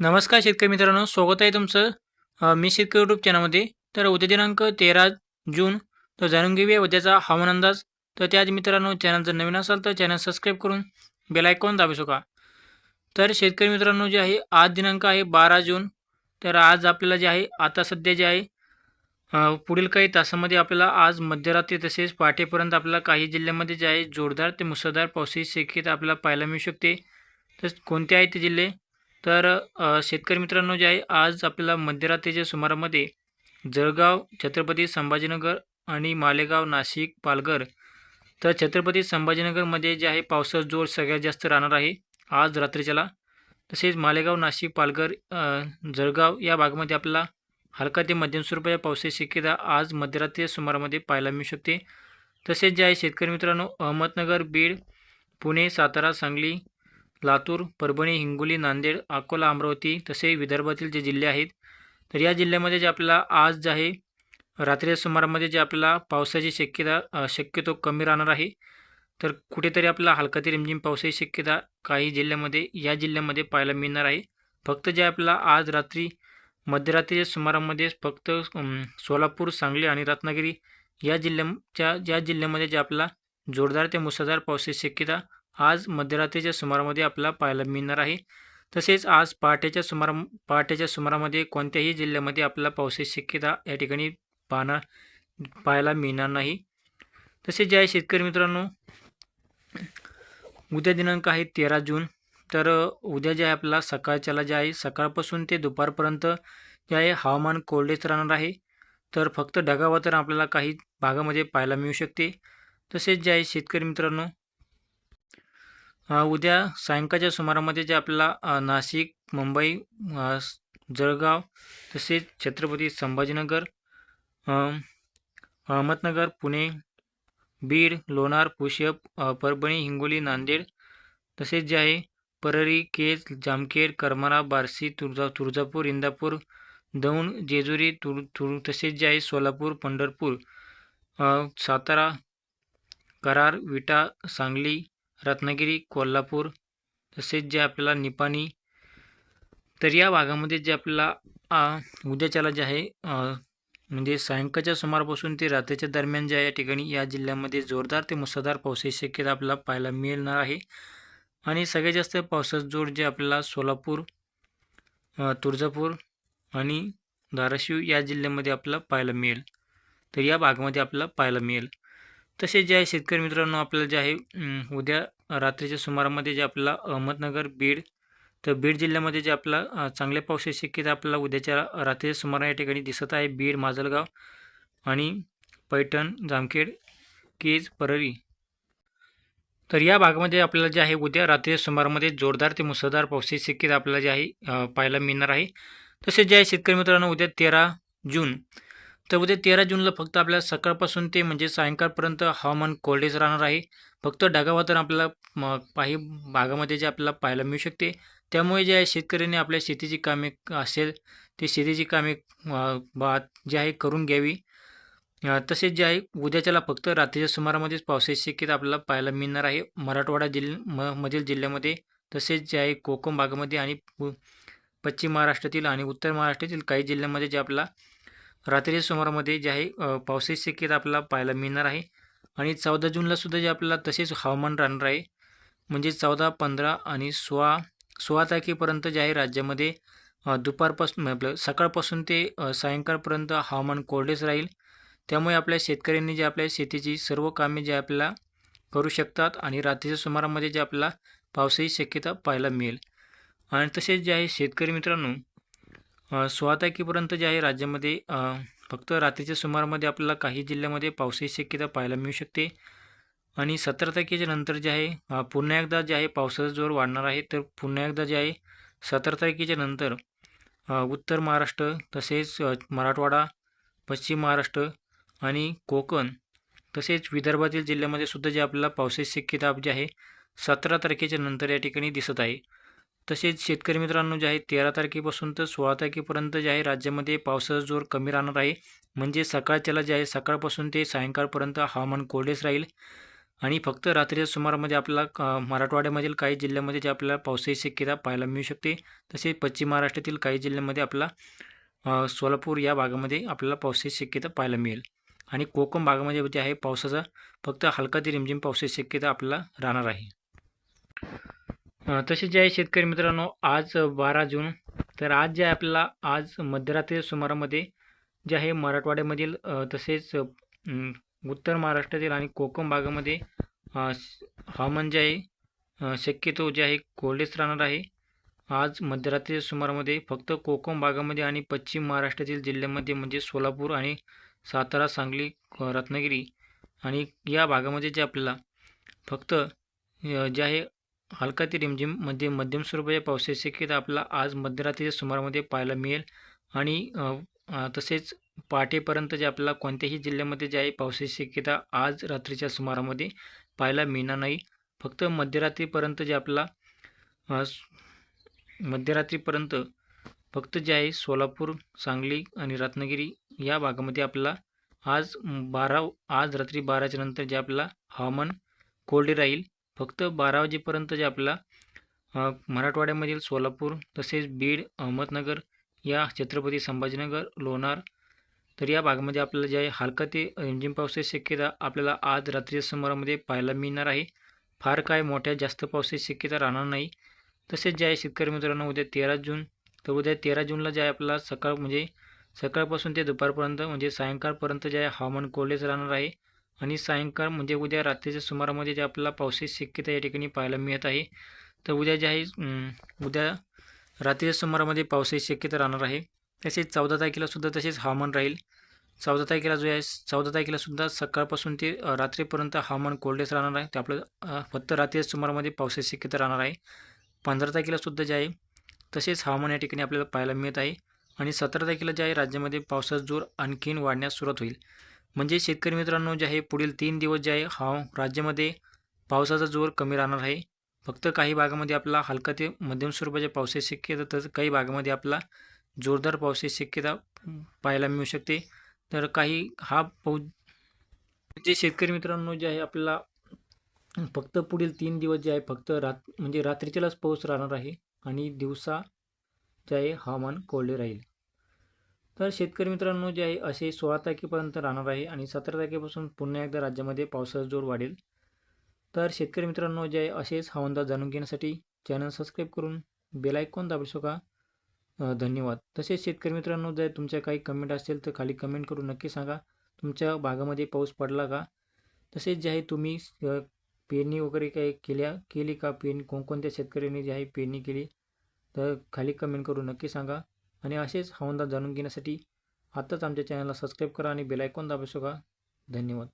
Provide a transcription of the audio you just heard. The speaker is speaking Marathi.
नमस्कार शेतकरी मित्रांनो स्वागत आहे तुमचं मी शेतकरी यूट्यूब चॅनलमध्ये तर उद्या दिनांक तेरा जून तर जाणून घेऊया उद्याचा हवामान अंदाज. तर त्याच मित्रांनो चॅनल जर नवीन असाल तर चॅनल सबस्क्राईब करून बेल आयकॉन दाबू शका तर शेतकरी मित्रांनो जे आहे आज दिनांक आहे बारा जून. तर आज आपल्याला जे आहे आता सध्या जे आहे पुढील काही तासामध्ये आपल्याला आज मध्यरात्री तसेच पहाटेपर्यंत आपल्याला काही जिल्ह्यामध्ये जे आहे जोरदार ते मुसळधार पावसाची शक्यता आपल्याला पाहायला मिळू शकते. तर कोणते आहे ते जिल्हे? तर शेतकरी मित्रांनो जे आहे आज आपल्याला मध्यरात्रीच्या सुमारामध्ये जळगाव छत्रपती संभाजीनगर आणि मालेगाव नाशिक पालघर तर छत्रपती संभाजीनगरमध्ये जे आहे पावसाचा जोर सगळ्यात जास्त राहणार आहे आज रात्रीच्याला. तसेच मालेगाव नाशिक पालघर जळगाव या भागामध्ये आपल्याला हलका ते मध्यम स्वरूपाच्या पावसाची शक्यता आज मध्यरात्रीच्या सुमारामध्ये पाहायला मिळू शकते. तसेच जे आहे शेतकरी मित्रांनो अहमदनगर बीड पुणे सातारा सांगली लातूर परभणी हिंगोली नांदेड अकोला अमरावती तसे विदर्भातील जे जिल्हे आहेत तर या जिल्ह्यामध्ये जे आपल्याला आज जे आहे रात्रीच्या सुमारामध्ये जे आपल्याला पावसाची शक्यता शक्यतो कमी राहणार आहे. तर कुठेतरी आपल्याला हलका ते रिमझिम पावसाची शक्यता काही जिल्ह्यामध्ये या जिल्ह्यामध्ये पाहायला मिळणार आहे. फक्त जे आपल्याला आज रात्री मध्यरात्रीच्या सुमारामध्ये फक्त सोलापूर सांगली आणि रत्नागिरी या जिल्ह्याच्या ज्या जिल्ह्यामध्ये जे आपला जोरदार ते मुसळधार पावसाची शक्यता आज मध्यरात्रीच्या सुमारामध्ये आपल्याला पाहायला मिळणार आहे. तसेच आज पहाटेच्या सुमारा पहाटेच्या सुमारामध्ये कोणत्याही जिल्ह्यामध्ये आपल्याला पावसाची शक्यता या ठिकाणी पाहणार पाहायला मिळणार नाही. तसेच जे आहे शेतकरी मित्रांनो उद्या दिनांक आहे तेरा जून. तर उद्या जे आहे आपल्याला सकाळच्याला जे आहे सकाळपासून ते दुपारपर्यंत जे आहे हवामान कोरडेच राहणार आहे. तर फक्त ढगावातर आपल्याला काही भागामध्ये पाहायला मिळू शकते. तसेच जे आहे शेतकरी मित्रांनो उद्या सायंकाळच्या सुमारामध्ये जे आपल्याला नाशिक मुंबई जळगाव तसेच छत्रपती संभाजीनगर अहमदनगर पुणे बीड लोणार पुष्यप परभणी हिंगोली नांदेड तसेच जे आहे परळी केज जामखेड करमाळा बार्शी तुळजा तुळजापूर इंदापूर दौंड जेजुरी तुर तुर तसेच जे आहे सोलापूर पंढरपूर सातारा करार विटा सांगली रत्नागिरी कोल्हापूर तसेच जे आपल्याला निपाणी तर या भागामध्ये जे आपल्याला उद्याच्याला जे आहे म्हणजे सायंकाळच्या सुमारापासून ते रात्रीच्या दरम्यान जे आहे या ठिकाणी या जिल्ह्यामध्ये जोरदार ते मुसळधार पावसाची शक्यता आपल्याला पाहायला मिळणार आहे. आणि सगळ्यात जास्त पावसाचं जोर जे आपल्याला सोलापूर तुळजापूर आणि धाराशिव या जिल्ह्यामध्ये आपल्याला पाहायला मिळेल. तर या भागामध्ये आपल्याला पाहायला मिळेल. तसेच जे आहे शेतकरी मित्रांनो आपल्याला जे आहे उद्या रात्रीच्या सुमारामध्ये जे आपल्याला अहमदनगर बीड तर बीड जिल्ह्यामध्ये जे आपला चांगल्या पावसाची शक्यता आपल्याला उद्याच्या रात्रीच्या सुमारा या ठिकाणी दिसत आहे. बीड माजलगाव आणि पैठण जामखेड केज परळी. तर या भागामध्ये आपल्याला जे आहे उद्या रात्रीच्या सुमारामध्ये जोरदार ते मुसळधार पावसाची शक्यता आपल्याला जे आहे पाहायला मिळणार आहे. तसेच जे आहे शेतकरी मित्रांनो उद्या तेरा जून तर उद्या तेरा जूनला फक्त आपल्याला सकाळपासून ते म्हणजे सायंकाळपर्यंत हवामान कोरडेच राहणार आहे. फक्त ढगावातर आपल्याला म, काही भागामध्ये जे आपल्याला पाहायला मिळू शकते. त्यामुळे जे आहे शेतकऱ्यांनी आपल्या शेतीची कामे असेल ते शेतीची कामे भात जे आहे करून घ्यावी. तसेच जे आहे उद्याच्याला फक्त रात्रीच्या सुमारामध्येच पावसाची शक्यता आपल्याला पाहायला मिळणार आहे. मराठवाडा जिल्ह म मधील जिल्ह्यामध्ये तसेच जे आहे कोकण भागामध्ये आणि पु- पश्चिम महाराष्ट्रातील आणि उत्तर महाराष्ट्रातील काही जिल्ह्यांमध्ये जे आपला रात्रीच्या सुमारामध्ये जे आहे पावसाची शक्यता आपल्याला पाहायला मिळणार आहे. आणि चौदा जूनलासुद्धा जे आपल्याला तसेच हवामान राहणार आहे म्हणजे चौदा पंधरा आणि सोळा सोळा तारखेपर्यंत जे आहे राज्यामध्ये दुपारपासून म्हणजे आपलं सकाळपासून ते सायंकाळपर्यंत हवामान कोरडेच राहील. त्यामुळे आपल्या शेतकऱ्यांनी जे आपल्या शेतीची सर्व कामे जे आपल्याला करू शकतात आणि रात्रीच्या सुमारामध्ये जे आपल्याला पावसाची शक्यता पाहायला मिळेल. आणि तसेच जे आहे शेतकरी मित्रांनो सोळा तारखेपर्यंत जे आहे राज्यामध्ये फक्त रात्रीच्या सुमारामध्ये आपल्याला काही जिल्ह्यामध्ये पावसाची शक्यता पाहायला मिळू शकते. आणि सतरा तारखेच्या नंतर जे आहे पुन्हा एकदा जे आहे पावसाचा जोर वाढणार आहे. तर पुन्हा एकदा जे आहे सतरा तारखेच्या नंतर उत्तर महाराष्ट्र तसेच मराठवाडा पश्चिम महाराष्ट्र आणि कोकण तसेच विदर्भातील जिल्ह्यामध्ये सुद्धा जे आपल्याला पावसाची शक्यता जी आहे सतरा तारखेच्या नंतर या ठिकाणी दिसत आहे. तसेच शेतकरी मित्रांनो जे आहे तेरा तारखेपासून तर सोळा तारखेपर्यंत जे आहे राज्यामध्ये पावसाचा जोर कमी राहणार आहे. म्हणजे सकाळच्याला जे आहे सकाळपासून ते सायंकाळपर्यंत हवामान कोरडेच राहील. आणि फक्त रात्रीच्या सुमारामध्ये आपल्याला क मराठवाड्यामधील काही जिल्ह्यामध्ये जे आपल्याला पावसाची शक्यता पाहायला मिळू शकते. तसेच पश्चिम महाराष्ट्रातील काही जिल्ह्यामध्ये आपला सोलापूर या भागामध्ये आपल्याला पावसाची शक्यता पाहायला मिळेल. आणि कोकण भागामध्ये जे आहे पावसाचा फक्त हलका ते रिमझिम पावसाची शक्यता आपल्याला राहणार आहे. तसे तसेच जे आहे शेतकरी मित्रांनो आज बारा जून तर आज जे आहे आपल्याला आज मध्यरात्री सुमारामध्ये जे आहे मराठवाड्यामधील तसेच उत्तर महाराष्ट्रातील आणि कोकण भागामध्ये हवामान जे आहे शक्यतो जे आहे कोरडेच राहणार आहे. आज मध्यरात्रीच्या सुमारामध्ये फक्त कोकण भागामध्ये आणि पश्चिम महाराष्ट्रातील जिल्ह्यामध्ये म्हणजे सोलापूर आणि सातारा सांगली रत्नागिरी आणि या भागामध्ये जे आपल्याला फक्त जे आहे हलका ते रिमझिम मध्यम स्वरूपाच्या पावसाची शक्यता आपला आज मध्यरात्रीच्या सुमारामध्ये पाहायला मिळेल. आणि तसेच पहाटेपर्यंत जे आपल्याला कोणत्याही जिल्ह्यामध्ये जे आहे पावसाची शक्यता आज रात्रीच्या सुमारामध्ये पाहायला मिळणार नाही. फक्त मध्यरात्रीपर्यंत जे आपला मध्यरात्रीपर्यंत फक्त जे आहे सोलापूर सांगली आणि रत्नागिरी या भागामध्ये आपला आज बारा आज रात्री बाराच्या नंतर जे आपला हवामान कोरडे राहील. फक्त बारा वाजेपर्यंत जे आपला मराठवाड्यामधील सोलापूर तसेच बीड अहमदनगर या छत्रपती संभाजीनगर लोणार तर या भागामध्ये आपल्याला जे आहे हलका ते रिमझिम पावसाची शक्यता आपल्याला आज रात्रीच्या सुमारामध्ये पाहायला मिळणार आहे. फार काय मोठ्या जास्त पावसाची शक्यता राहणार नाही. तसेच जे आहे शेतकरी मित्रांनो उद्या तेरा जून तर उद्या तेरा जूनला जे आहे आपल्याला सकाळ म्हणजे सकाळपासून ते दुपारपर्यंत म्हणजे सायंकाळपर्यंत जे आहे हवामान कोरडेच राहणार आहे. आणि सायंकाळ म्हणजे उद्या रात्रीच्या सुमारामध्ये जे आपल्याला पावसाची शक्यता या ठिकाणी पाहायला मिळत आहे तर उद्या जे आहे उद्या रात्रीच्या सुमारामध्ये पावसाची शक्यता राहणार आहे. तसेच चौदा तारखेलासुद्धा तसेच हवामान राहील. चौदा तारखेला जो आहे चौदा तारखेलासुद्धा सकाळपासून ते रात्रीपर्यंत हवामान कोरडेच राहणार आहे. ते आपलं फक्त रात्रीच्या सुमारामध्ये पावसाची शक्यता राहणार आहे. पंधरा तारखेला सुद्धा जे आहे तसेच हवामान या ठिकाणी आपल्याला पाहायला मिळत आहे. आणि सतरा तारखेला जे आहे राज्यामध्ये पावसाचा जोर आणखीन वाढण्यास सुरुवात होईल. म्हणजे शेतकरी मित्रांनो जे आहे पुढील तीन दिवस जे आहे हा राज्यामध्ये पावसाचा जोर कमी राहणार आहे. फक्त काही भागामध्ये आपला हलका ते मध्यम स्वरूपाच्या पावसाची शक्यता तर काही भागामध्ये आपला जोरदार पावसाची शक्यता पाहायला मिळू शकते. तर काही हा पाऊस जे शेतकरी मित्रांनो जे आहे आपला फक्त पुढील तीन दिवस जे आहे फक्त रात म्हणजे रात्रीच्यालाच पाऊस राहणार आहे आणि दिवसा जे आहे हवामान कोरडे राहील. तर शेतकरी मित्रांनो जे आहे असे सोळा तारखेपर्यंत राहणार आहे आणि सतरा तारखेपासून पुन्हा एकदा राज्यामध्ये पावसाचा जोर वाढेल. तर शेतकरी मित्रांनो जे आहे असेच हवामान जाणून घेण्यासाठी चॅनल सबस्क्राईब करून बेल आयकॉन दाबू शका धन्यवाद. तसेच शेतकरी मित्रांनो जर तुमच्या काही कमेंट असेल तर खाली कमेंट करून नक्की सांगा. तुमच्या भागामध्ये पाऊस पडला का? तसेच जे आहे तुम्ही पेरणी वगैरे काही केल्या केली का? पेरणी कोणकोणत्या शेतकऱ्यांनी जे आहे पेरणी केली? तर खाली कमेंट करून नक्की सांगा. आणि असेच हवामान जाणून घेण्यासाठी आत्ताच आमच्या चॅनलला सबस्क्राईब करा आणि बेल आयकॉन दाबू शका धन्यवाद.